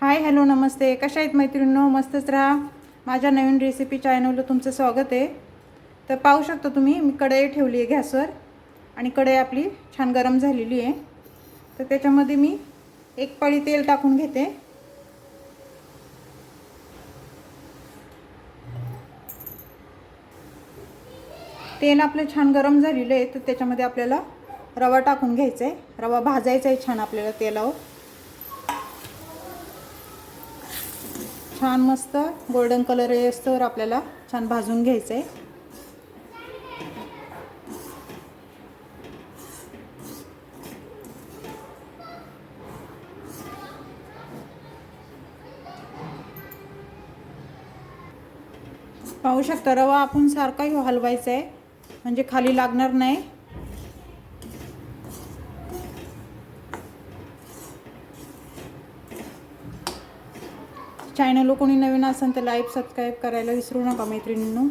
Hi hello नमस्ते. कशा आहेत मैत्रिणींनो? मस्तच राहा. माझ्या नवीन रेसिपी चॅनलला तुमचं स्वागत आहे. तर पाहू शकता तुम्ही मी कढई ठेवली आहे गॅसवर आणि कढई आपली छान गरम झालेली आहे. तर त्याच्यामध्ये मी एक पळी तेल टाकून घेते. तेल आपलं छान गरम झालेलं आहे तर त्याच्यामध्ये आपल्याला रवा टाकून घ्यायचा आहे. रवा भाजायचा आहे छान आपल्याला तेलावर. छान मस्त गोल्डन कलर येस्तोवर आपल्याला छान भाजून घ्यायचं आहे पाहू शकता रवा आपण सारखा हलवायचा आहे म्हणजे खाली लागणार नाही. चॅनल कोणी नवीन असेल तर लाईक सबस्क्राईब करायला विसरू नका मैत्रिणींनो.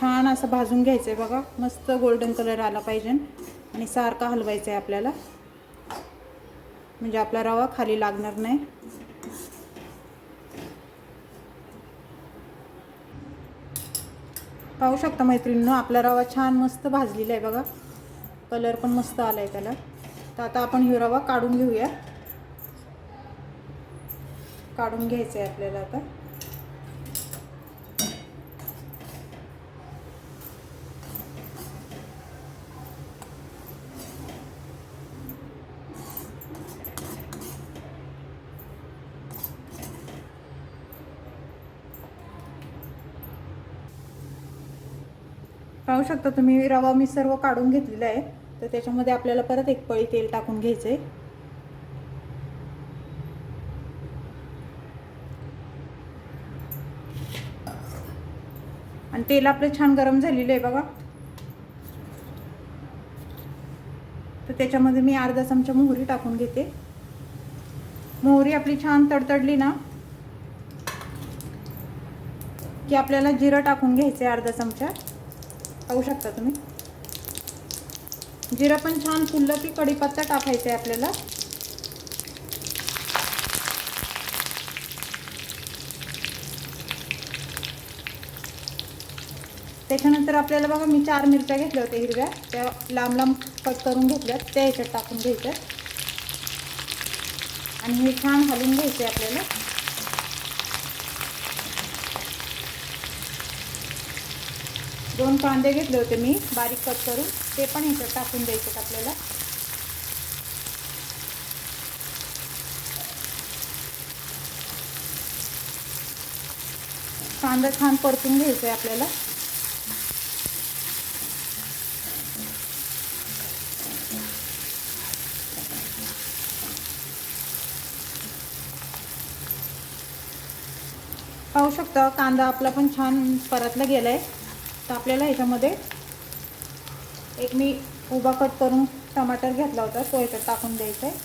छान असं भाजून घ्यायचं आहे बघा. मस्त गोल्डन कलर आला पाहिजे. आणि सारखा हलवायचा आहे आपल्याला. म्हणजे आपला रवा खाली लागणार नाही. पाहू शकता मैत्रिणींनो आपला रवा छान मस्त भाजलेला आहे बघा. कलर पण मस्त आला आहे त्याला. तर आता आपण ही रवा काढून घेऊया. काढून घ्यायचं आहे आपल्याला आता. पाहू शकता तुम्ही रवा मी सर्व काढून घेतलेला आहे. तर त्याच्यामध्ये आपल्याला परत एक पळी तेल टाकून घ्यायचं आहे आणि तेल आपलं छान गरम झालेलं आहे बघा. तर त्याच्यामध्ये मी अर्धा चमचा मोहरी टाकून घेते. मोहरी आपली छान तडतडली ना की आपल्याला जिरं टाकून घ्यायचं आहे अर्धा चमचा. पाहू शकता तुम्ही? जिरा पण छान फुललं की कढीपत्ता टाकायचा आहे आपल्याला. त्याच्यानंतर आपल्याला बघा मी चार मिरच्या घेतल्या होत्या हिरव्या. त्या लांब लांब कट करून घेतल्या त्या ह्याच्यात टाकून घ्यायच्या. आणि हे छान हलवून घ्यायचे आपल्याला. दोन कांदे घेतले होते मी बारीक कट करून. ते पण ह्याच्यात टाकून द्यायचे आपल्याला. कांदा छान परतून घ्यायचा आहे आपल्याला. पाहू शकता कांदा आपला पण छान परतला गेला आहे तर आपल्याला ह्याच्यामध्ये एक मी उभा कट करून टमाटर घेतला होता तो ह्याच्यात टाकून द्यायचा आहे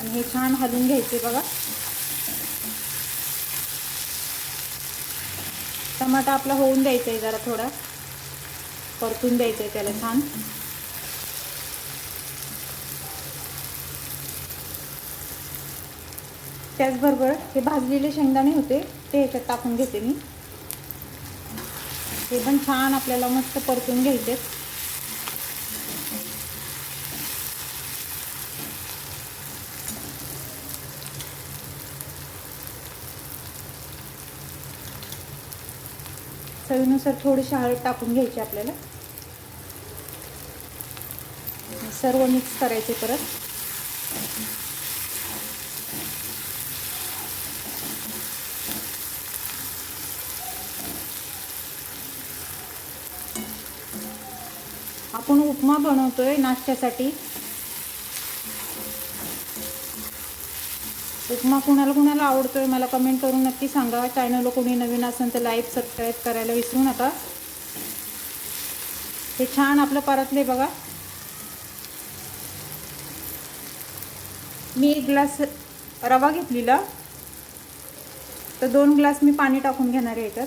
आणि हे छान हलवून घ्यायचे बघा. टमाटा आपला होऊन द्यायचा आहे जरा थोडा. परतून द्यायचं आहे त्याला छान. त्याचबरोबर हे भाजलेले शेंगदाणे होते ते ह्याच्यात टाकून घेते मी. हे पण छान आपल्याला मस्त परतून घ्यायचे. चवीनुसार थोडीशी हळद टाकून घ्यायची आपल्याला. सर्व मिक्स करायचे परत. आपण उपमा बनवतोय नाश्त्यासाठी. उपमा कुणाला कुणाला आवडतोय मला कमेंट करून नक्की सांगा. चॅनलला कोणी नवीन असेल तर लाईक सबस्क्राईब करायला विसरू नका. हे छान आपलं परतले बघा. मी एक ग्लास रवा घेतलेला. तर दोन ग्लास मी पाणी टाकून घेणार आहे याच्यात.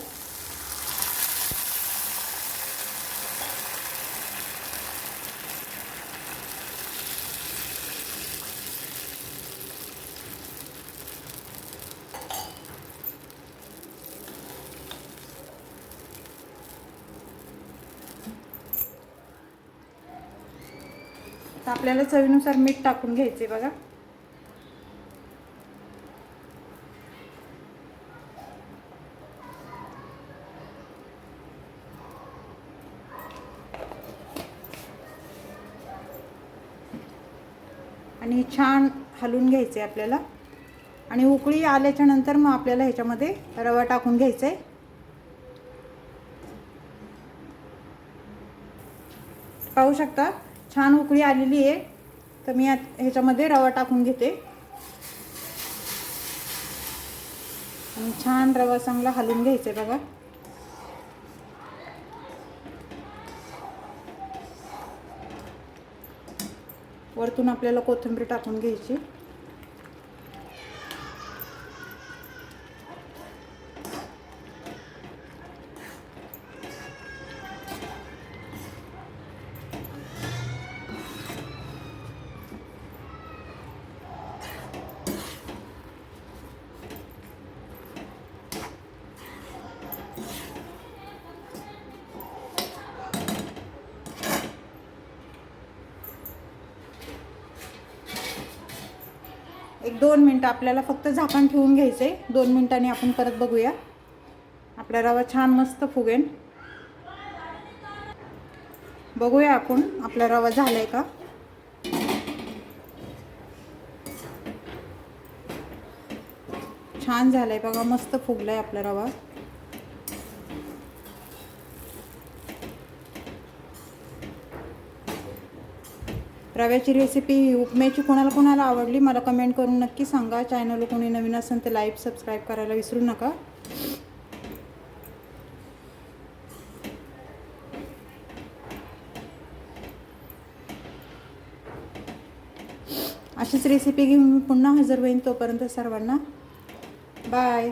तर आपल्याला चवीनुसार मीठ टाकून घ्यायचे बघा. आणि छान हलवून घ्यायचे आपल्याला. आणि उकळी आल्याच्यानंतर मग आपल्याला ह्याच्यामध्ये रवा टाकून घ्यायचा आहे पाहू शकता? छान उकळी आलेली आहे. तर मी आत- ह्याच्यामध्ये रवा टाकून घेते. आणि छान रवा चांगला हलवून घ्यायचा आहे बघा. वरतून आपल्याला कोथिंबीर टाकून घ्यायची. एक दोन मिनटं आपल्याला फक्त झाकण ठेवून घ्यायचं आहे दोन मिनटांनी आपण परत बघूया. आपला रवा छान मस्त फुगेन. बघूया आपण आपला रवा झाला आहे का? छान झालाय बघा मस्त फुगलाय आपला रवा. रव्याची रेसिपी ही उपम्याची कोणाला कोणाला आवडली मला कमेंट करून नक्की सांगा. चॅनल कोणी नवीन असेल तर लाईक सबस्क्राईब करायला विसरू नका. अशीच रेसिपी घेऊन मी पुन्हा हजर होईन तोपर्यंत सर्वांना. बाय